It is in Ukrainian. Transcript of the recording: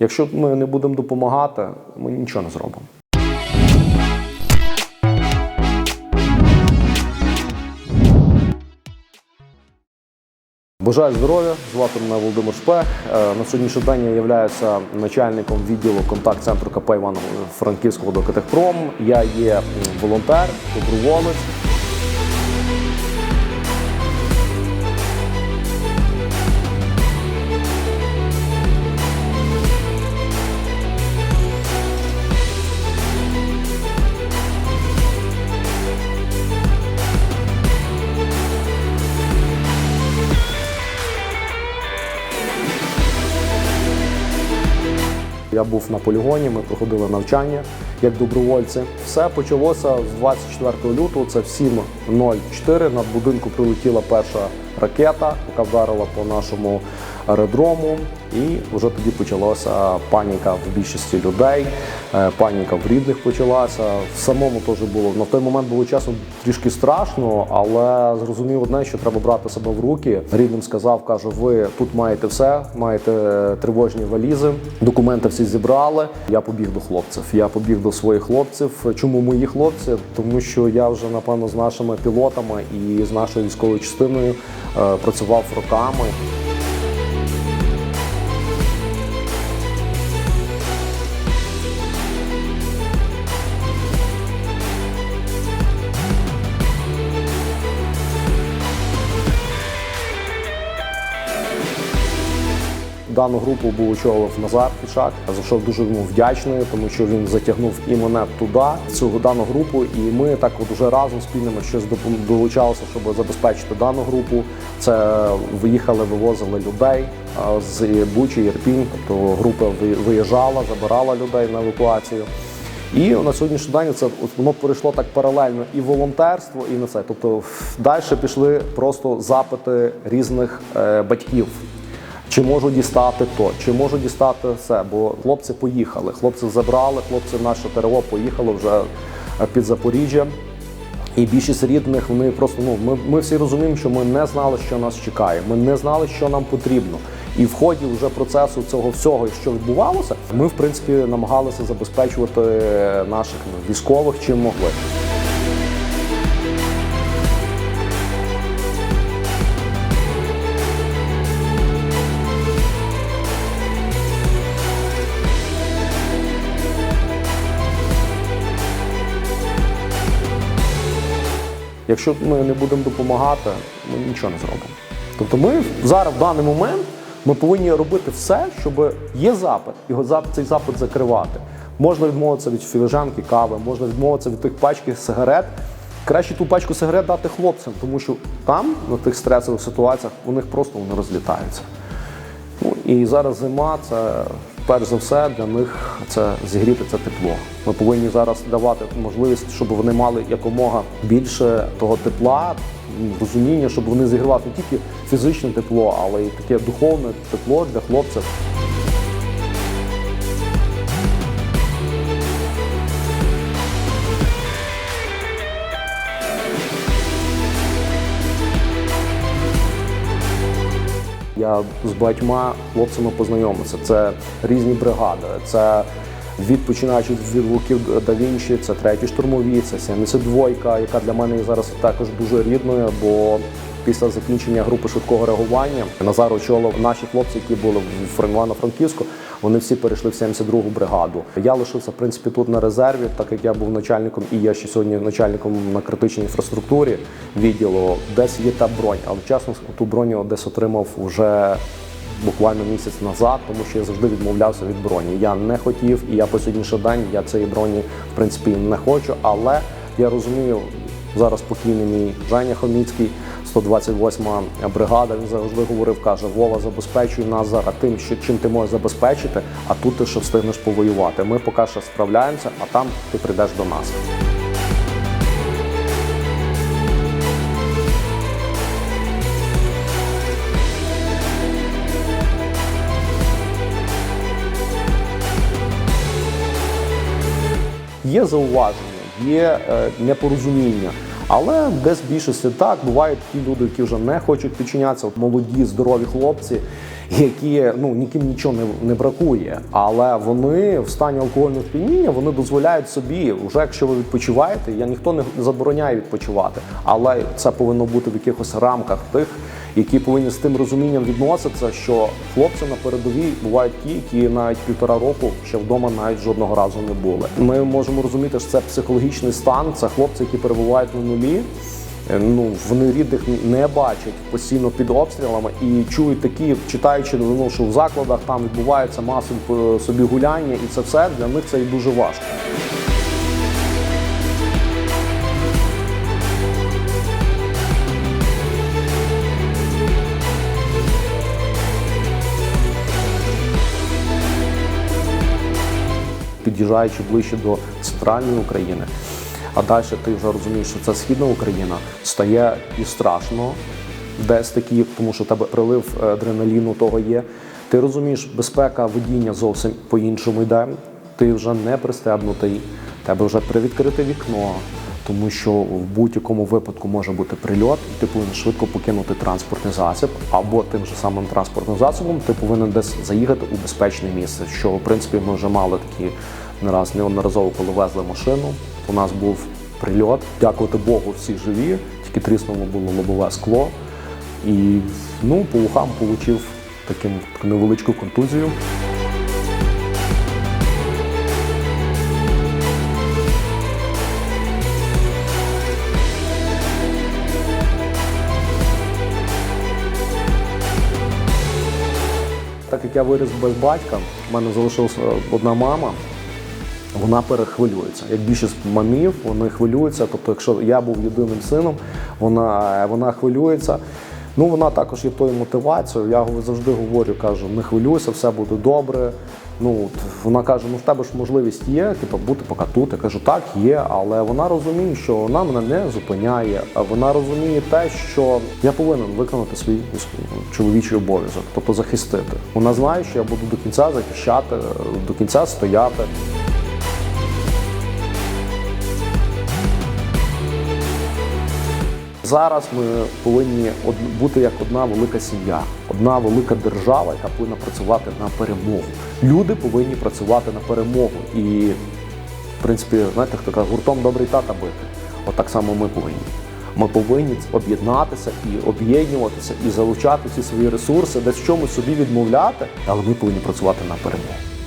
Якщо ми не будемо допомагати, ми нічого не зробимо. Бажаю здоров'я, звати мене Володимир Шпех. Е, На сьогоднішній день я являюся начальником відділу контакт-центру КП Івано Франківського до. Я є волонтер, доброволець. Я був на полігоні, ми проходили навчання як добровольці. Все почалося з 24 лютого. Це в 7.04 над будинку прилетіла перша ракета, яка вдарила по нашому аеродрому. І вже тоді почалася паніка в більшості людей. е, Паніка в рідних почалася. В самому теж було на той момент було чесно трішки страшно, але зрозумів одне, що треба брати себе в руки. Рідним сказав, каже: ви тут маєте все, маєте тривожні валізи, документи всі зібрали. Я побіг до хлопців. Я побіг до своїх хлопців. Чому мої хлопці? Тому що я вже напевно з нашими пілотами і з нашою військовою частиною е, працював роками. Дану групу був очолив Назар Пішак, за що дуже йому вдячний, тому що він затягнув і мене туди, цю дану групу. І ми так от уже разом спільними щось долучалися, щоб забезпечити дану групу. Це виїхали, вивозили людей з Бучі, Єрпінь. Тобто група ви- виїжджала, забирала людей на евакуацію. І на сьогоднішній день це воно перейшло так паралельно і волонтерство, і на це. Тобто далі пішли просто запити різних е, батьків. Чи можу дістати то, чи можу дістати все, бо хлопці поїхали. Хлопці забрали, хлопці в наше ТРО поїхали вже е, під Запоріжжя. І більшість рідних вони просто ну ми, ми всі розуміємо, що ми не знали, що нас чекає. Ми не знали, що нам потрібно. І в ході вже процесу цього всього, що відбувалося, ми в принципі намагалися забезпечувати наших військових чим могли. Якщо ми не будемо допомагати, ми нічого не зробимо. Тобто, ми зараз в даний момент ми повинні робити все, щоб є запит, запит цей запит закривати. Можна відмовитися від філіжанки кави, можна відмовитися від тих пачки сигарет. Краще ту пачку сигарет дати хлопцям, тому що там, на тих стресових ситуаціях, у них просто вони розлітаються. І зараз зима це перш за все для них це зігріти це тепло. Ми повинні зараз давати можливість, щоб вони мали якомога більше того тепла, розуміння, щоб вони зігрівали не тільки фізичне тепло, але й таке духовне тепло для хлопців. Я з багатьма хлопцями познайомився. Це різні бригади. Це від починаючи від Луків да Вінчі, це треті штурмові, це 72, яка для мене зараз також дуже рідною, бо після закінчення групи швидкого реагування Назар очолив наші хлопці, які були в Івано-Франківську. Вони всі перейшли в 72-гу бригаду. Я лишився в принципі тут на резерві, так як я був начальником, і я ще сьогодні начальником на критичній інфраструктурі відділу. Десь є та бронь, але чесно, ту броню десь отримав вже буквально місяць назад, тому що я завжди відмовлявся від броні. Я не хотів, і я по сьогоднішній день я цієї броні в принципі не хочу. Але я розумію, зараз покійний мій Женя Хоміцький, 128-ма бригада. Він завжди говорив, каже: Вова, забезпечуй нас зараз тим, що чим ти можеш забезпечити, а тут ти ще встигнеш повоювати. Ми поки що справляємося, а там ти прийдеш до нас. Є зауваження, є е, непорозуміння. Але десь більшості так бувають ті люди, які вже не хочуть підчинятися. От молоді, здорові хлопці, які ну ніким нічого не, не бракує, але вони в стані алкогольного сп'яніння вони дозволяють собі, вже якщо ви відпочиваєте, я ніхто не забороняє відпочивати, але це повинно бути в якихось рамках тих, які повинні з тим розумінням відноситися, що хлопці на передовій бувають ті, які навіть півтора року ще вдома навіть жодного разу не були. Ми можемо розуміти, що це психологічний стан, це хлопці, які перебувають на нулі. Е, Ну, вони рідних не бачать постійно під обстрілами і чують такі, читаючи ну, що в закладах там відбуваються масові е, собі гуляння, і це все для них це і дуже важко. Під'їжджаючи ближче до центральної України. А далі ти вже розумієш, що це східна Україна, стає і страшно, десь такі, тому що в тебе прилив е, адреналіну того є. Ти розумієш, безпека водіння зовсім по-іншому йде. Ти вже не пристебнутий, тебе вже привідкрите вікно, тому що в будь-якому випадку може бути прильот, і ти повинен швидко покинути транспортний засіб, або тим же самим транспортним засобом ти повинен десь заїхати у безпечне місце. Що в принципі ми вже мали такі не раз неодноразово, коли везли машину. У нас був прильот. Дякувати Богу, всі живі, тільки тріснуло було лобове скло. І ну, по вухам отримав таку невеличку контузію. Так як я виріс без батька, в мене залишилася одна мама. Вона перехвилюється. Як більшість мамів, вони хвилюються. Тобто, якщо я був єдиним сином, вона, вона хвилюється. Ну, вона також є тою мотивацією. Я завжди говорю, кажу, не хвилюйся, все буде добре. Ну, от вона каже, ну в тебе ж можливість є, типу, бути поки тут. Я кажу, так, є, але вона розуміє, що вона мене не зупиняє. Вона розуміє те, що я повинен виконати свій чоловічий обов'язок, тобто захистити. Вона знає, що я буду до кінця захищати, до кінця стояти. Зараз ми повинні бути як одна велика сім'я, одна велика держава, яка повинна працювати на перемогу. Люди повинні працювати на перемогу. І, в принципі, знаєте, хто каже, гуртом добрий тата бити. От так само ми повинні. Ми повинні об'єднатися і об'єднуватися, і залучати всі свої ресурси, десь в чомусь собі відмовляти, але ми повинні працювати на перемогу.